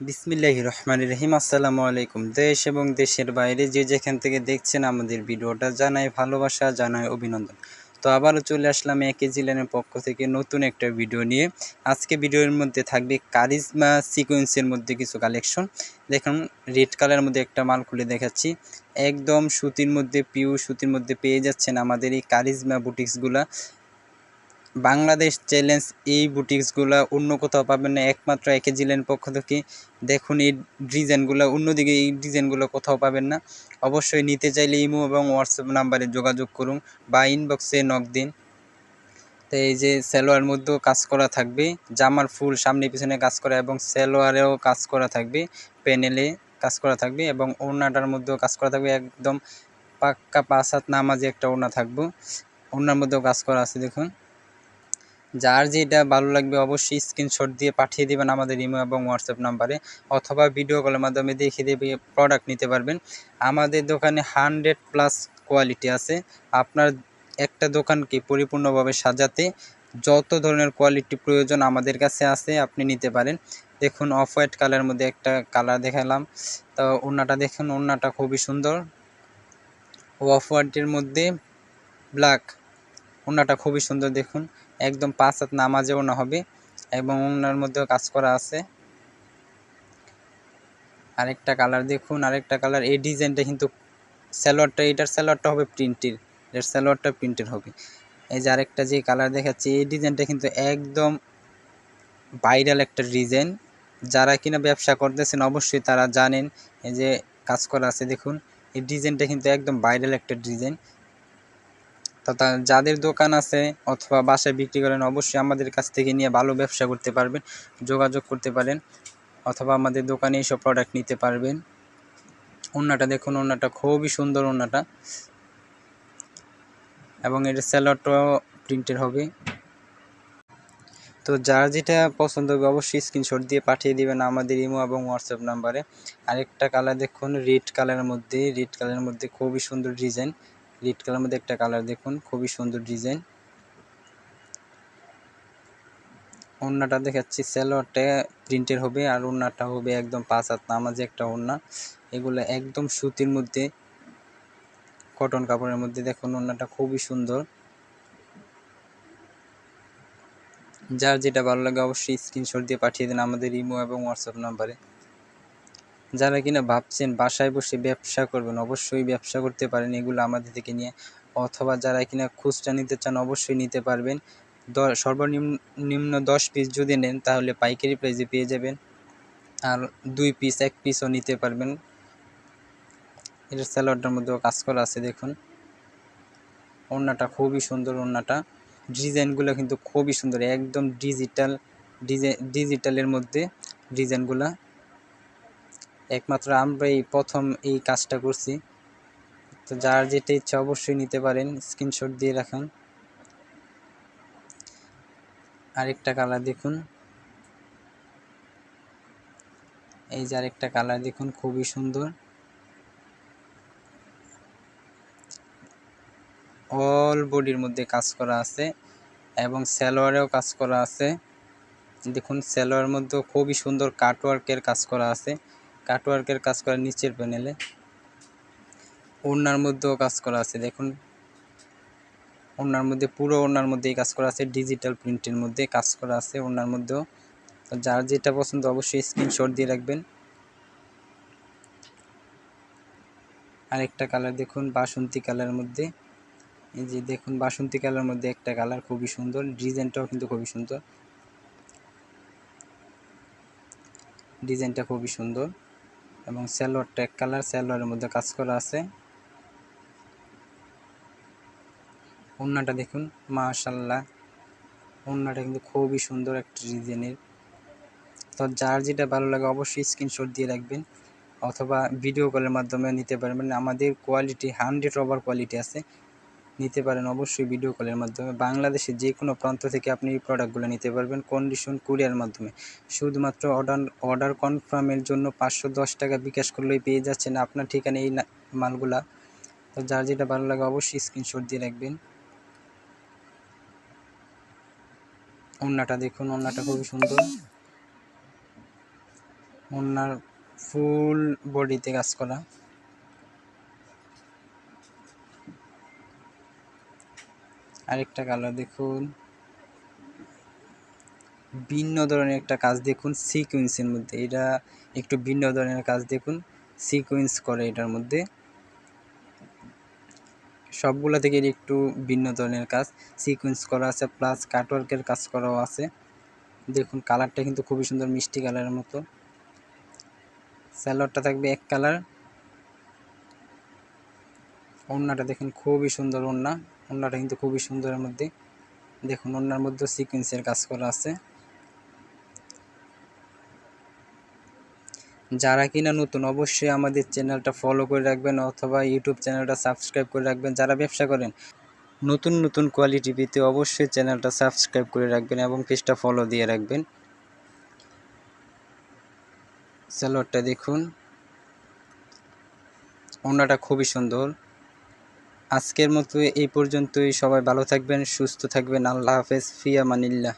বিসমিল্লাহ রহমান রহিম। আসসালামু আলাইকুম। দেশ এবং দেশের বাইরে যে যেখান থেকে দেখছেন আমাদের ভিডিওটা জানাই ভালোবাসা জানাই অভিনন্দন। তো আবারও চলে আসলাম একে জিলেনের পক্ষ থেকে নতুন একটা ভিডিও নিয়ে। আজকে ভিডিওর মধ্যে থাকবে কারিজমা সিকোয়েন্সের মধ্যে কিছু কালেকশন। দেখুন, রেড কালারের মধ্যে একটা মাল খুলে দেখাচ্ছি। একদম সুতির মধ্যে পিউ সুতির মধ্যে পেয়ে যাচ্ছেন আমাদের এই কারিজমা বুটিক্সগুলা। বাংলাদেশ চ্যালেঞ্জ, এই বুটিক্সগুলো অন্য কোথাও পাবেন না, একমাত্র একে জিলেন পক্ষ থেকে। দেখুন, এই ডিজাইনগুলো, অন্যদিকে এই ডিজাইনগুলো কোথাও পাবেন না। অবশ্যই নিতে চাইলে ইমো এবং হোয়াটসঅ্যাপ নাম্বারে যোগাযোগ করুন বা ইনবক্সে নক দিন। তো এই যে সেলোয়ার মধ্যেও কাজ করা থাকবে, জামার ফুল সামনে পিছনে কাজ করা এবং সেলোয়ারেও কাজ করা থাকবে, প্যানেলে কাজ করা থাকবে এবং ওড়নাটার মধ্যেও কাজ করা থাকবে। একদম পাক্কা পাঁচ হাত নামাজে একটা ওড়না থাকব, ওড়নার মধ্যেও কাজ করা আছে, দেখুন। যার যেটা ভালো লাগবে অবশ্যই স্ক্রিনশট দিয়ে পাঠিয়ে দেবেন আমাদের ইমো এবং হোয়াটসঅ্যাপ নাম্বারে অথবা ভিডিও কলের মাধ্যমে দেখিয়ে দেবে প্রোডাক্ট নিতে পারবেন। আমাদের দোকানে হানড্রেড প্লাস কোয়ালিটি আছে। আপনার একটা দোকানকে পরিপূর্ণভাবে সাজাতে যত ধরনের কোয়ালিটি প্রয়োজন আমাদের কাছে আছে, আপনি নিতে পারেন। দেখুন অফ হোয়াইট কালারের মধ্যে একটা কালার দেখালাম। তো ওড়নাটা দেখুন, ওড়নাটা খুবই সুন্দর। অফ হোয়াইটের মধ্যে ব্ল্যাক ওড়নাটা খুবই সুন্দর দেখুন। একদম পাঁচ হাত নামাজেও না হবে এবং ওনার মধ্যেও কাজ করা আছে। আরেকটা কালার দেখুন, আরেকটা কালার এই ডিজাইনটা কিন্তু স্যালোয়ারটা এটার স্যালোয়ারটা হবে প্রিন্টের, এটার স্যালোয়ারটা প্রিন্টের হবে। এই যে আরেকটা যে কালার দেখাচ্ছি, এই ডিজাইনটা কিন্তু একদম ভাইরাল একটা ডিজাইন। যারা কিনা ব্যবসা করতেছেন, অবশ্যই তারা জানেন, এই যে কাজ করা আছে, দেখুন। এই ডিজাইনটা কিন্তু একদম ভাইরাল একটা ডিজাইন। তথা যাদের দোকান আছে অথবা বাসায় বিক্রি করেন, অবশ্যই আমাদের কাছ থেকে নিয়ে ভালো ব্যবসা করতে পারবেন, যোগাযোগ করতে পারেন, অথবা আমাদের দোকানে এইসব প্রোডাক্ট নিতে পারবেন। ওড়নাটা দেখুন, ওড়নাটা খুবই সুন্দর ওড়নাটা। এবং এর স্যালোয়ারটাও প্রিন্টের হবে। তো যার যেটা পছন্দ হবে অবশ্যই স্ক্রিনশট দিয়ে পাঠিয়ে দিবেন আমাদের ইমো এবং হোয়াটসঅ্যাপ নাম্বারে আরেকটা কালার দেখুন রেড কালারের মধ্যে রেড কালারের মধ্যে খুবই সুন্দর ডিজাইন রেড কালার মধ্যে একটা কালার দেখুন, খুবই সুন্দর ডিজাইন ওড়নাটা দেখাচ্ছি স্যালোয়ারটা প্রিন্টের হবে আর ওড়নাটা হবে একদম পাঁচ হাত নামাজে একটা ওড়না। এগুলো একদম সুতির মধ্যে কটন কাপড়ের মধ্যে দেখুন ওড়নাটা খুবই সুন্দর। যার যেটা ভালো লাগে অবশ্যই স্ক্রিনশট দিয়ে পাঠিয়ে দিন আমাদের ইমো এবং হোয়াটসঅ্যাপ নাম্বারে যারা কিনা ভাবছেন বাসায় বসে ব্যবসা করবেন, অবশ্যই ব্যবসা করতে পারেন। এগুলো আমাদের থেকে নিয়ে অথবা যারা কিনা খুচরা নিতে চান, অবশ্যই নিতে পারবেন। সর্বনিম্ন, নিম্ন দশ পিস যদি নেন, তাহলে পাইকারি প্রাইসে পেয়ে যাবেন। আর দুই পিস এক পিসও নিতে পারবেন। এটার স্যালাডটার মধ্যেও কাজ করা আছে, দেখুন। ওড়নাটা খুবই সুন্দর ওড়নাটা। ডিজাইনগুলো কিন্তু খুবই সুন্দর, একদম ডিজিটাল ডিজিটালের মধ্যে ডিজাইনগুলা একমাত্র আমরা এই প্রথম এই কাজটা করছি। তো যার যেটা ইচ্ছা অবশ্যই নিতে পারেন স্ক্রিনশট দিয়ে রাখুন। আরেকটা কালার দেখুন। এই যে আরেকটা কালার দেখুন, খুবই সুন্দর। অল বডির মধ্যে কাজ করা আছে এবং সালোয়ারেও কাজ করা আছে। দেখুন সালোয়ার মধ্যেও খুবই সুন্দর কাটওয়ার্কের কাজ করা আছে। কাটওয়ার্কের কাজ করা নিচের প্যানেলে ওড়নার মধ্যেও কাজ করা আছে, দেখুন। ওড়নার মধ্যে, পুরো ওড়নার মধ্যেই কাজ করা আছে ডিজিটাল প্রিন্টের মধ্যে কাজ করা আছে ওড়নার মধ্যেও। যার যেটা পছন্দ অবশ্যই স্ক্রিনশট দিয়ে রাখবেন। আরেকটা কালার দেখুন, বাসন্তী কালারের মধ্যে। এই যে দেখুন, বাসন্তী কালার মধ্যে একটা কালার খুবই সুন্দর, ডিজাইনটাও কিন্তু খুবই সুন্দর। ডিজাইনটা খুবই সুন্দর। এবং স্যালোয়ারটা এক কালার স্যালোয়ারের মধ্যে কাজ করা আছে। ওড়নাটা দেখুন মাশাল্লাহ ওন্নাটা কিন্তু খুবই সুন্দর একটা ডিজাইনের। তো যার যেটা ভালো লাগে অবশ্যই স্ক্রিনশট দিয়ে রাখবেন, অথবা ভিডিও কলের মাধ্যমে নিতে পারবেন। আমাদের কোয়ালিটি হান্ড্রেড ওভার কোয়ালিটি আছে। নিতে পারেন অবশ্যই ভিডিও কলের মাধ্যমে। বাংলাদেশে যে কোনো প্রান্ত থেকে আপনি এই প্রোডাক্টগুলো নিতে পারবেন কন্ডিশন কুরিয়ার মাধ্যমে। শুধুমাত্র অর্ডার অর্ডার কনফার্মের জন্য পাঁচশো দশ টাকা বিকাশ করলেই পেয়ে যাচ্ছেন আপনার ঠিকানা এই মালগুলা। তো যার যেটা ভালো লাগে অবশ্যই স্ক্রিনশট দিয়ে রাখবেন। ওড়নাটা দেখুন, ওড়নাটা খুবই সুন্দর। ওনার ফুল বডিতে কাজ করা। আরেকটা কালার দেখুন। ভিন্ন ধরনের একটা কাজ দেখুন সিকুয়েন্সের মধ্যে। এটা একটু ভিন্ন ধরনের কাজ দেখুন, সিকুয়েন্স করে এটার মধ্যে। সবগুলো থেকে একটু ভিন্ন ধরনের কাজ। সিকুয়েন্স করা আছে, প্লাস কাটওয়ার্কের কাজ করাও আছে। দেখুন, কালারটা কিন্তু খুবই সুন্দর, মিষ্টি কালারের মতো। স্যালোয়ারটা থাকবে এক কালার। ওড়নাটা দেখুন, খুবই সুন্দর ওড়না। ওড়নাটা কিন্তু খুবই সুন্দরের মধ্যে। দেখুন ওড়নার মধ্যে সিকুয়েন্সের কাজ করা আছে। যারা কিনা নতুন, অবশ্যই আমাদের চ্যানেলটা ফলো করে রাখবেন অথবা ইউটিউব চ্যানেলটা সাবস্ক্রাইব করে রাখবেন। যারা ব্যবসা করেন, নতুন নতুন কোয়ালিটি পেতে অবশ্যই চ্যানেলটা সাবস্ক্রাইব করে রাখবেন এবং পেজটা ফলো দিয়ে রাখবেন। স্যালোয়ারটা দেখুন। ওনাটা খুবই সুন্দর। আজকের মতো এই পর্যন্তই। সবাই ভালো থাকবেন সুস্থ থাকবেন। আল্লাহ হাফেজ। ফিয়া মানিল্লাহ।